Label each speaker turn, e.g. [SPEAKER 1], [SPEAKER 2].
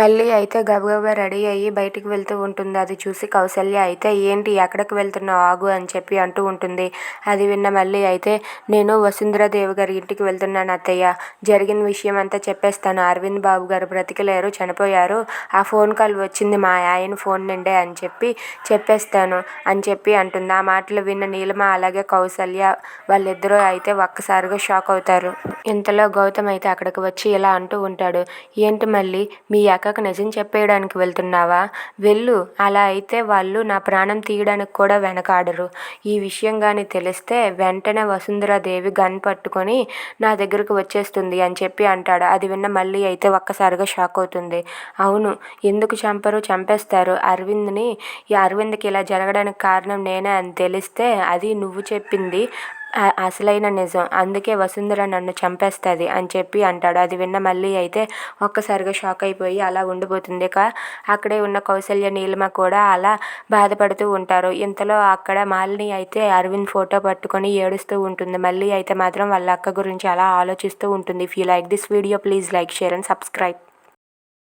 [SPEAKER 1] మళ్ళీ అయితే గబగబా రెడీ అయ్యి బయటికి వెళ్తూ ఉంటుంది. అది చూసి కౌసల్య అయితే ఏంటి ఎక్కడికి వెళ్తున్నావు? ఆగు అని చెప్పి అంటూ ఉంటుంది. అది విన్న మళ్ళీ అయితే నేను వసుంధరాదేవి గారి ఇంటికి వెళ్తున్నాను అత్తయ్య. జరిగిన విషయం అంతా చెప్పేస్తాను. అరవింద్ బాబు గారు బ్రతికలేరు చనిపోయారు. ఆ ఫోన్ కాల్ వచ్చింది మా ఆయన ఫోన్ నుండే అని చెప్పి చెప్పేస్తాను అని చెప్పి అంటుంది. ఆ మాటలు విన్న నీలిమ అలాగే కౌసల్య వాళ్ళిద్దరూ అయితే ఒక్కసారిగా షాక్ అవుతారు. ఇంతలో గౌతమ్ అయితే అక్కడికి వచ్చి ఇలా అంటూ ఉంటాడు ఏంటి మళ్ళీ మీ అక్కకు నిజం చెప్పేయడానికి వెళ్తున్నావా? వెళ్ళు. అలా అయితే వాళ్ళు నా ప్రాణం తీయడానికి కూడా వెనకాడరు. ఈ విషయం కానీ తెలిస్తే వెంటనే వసుంధరాదేవి గన్ పట్టుకొని నా దగ్గరకు వచ్చేస్తుంది అని చెప్పి అంటాడు. అది విన్న మళ్ళీ అయితే ఒక్కసారిగా షాక్ అవుతుంది. అవును. ఎందుకు చంపరు? చంపేస్తారు. అరవింద్ని ఈ అరవింద్కి ఇలా జరగడానికి కారణం నేనే అని తెలిస్తే అది నువ్వు చెప్పింది అసలైన నిజం. అందుకే వసుంధర నన్ను చంపేస్తుంది అని చెప్పి అంటాడు. అది విన్న మళ్ళీ అయితే ఒక్కసారిగా షాక్ అయిపోయి అలా ఉండిపోతుంది. ఇక అక్కడే ఉన్న కౌశల్య నీలిమ కూడా అలా బాధపడుతూ ఉంటారు. ఇంతలో అక్కడ మాలిని అయితే అరవింద్ ఫోటో పట్టుకొని ఏడుస్తూ ఉంటుంది. మళ్ళీ అయితే మాత్రం వాళ్ళ అక్క గురించి అలా ఆలోచిస్తూ ఉంటుంది. If you like this video please like share and subscribe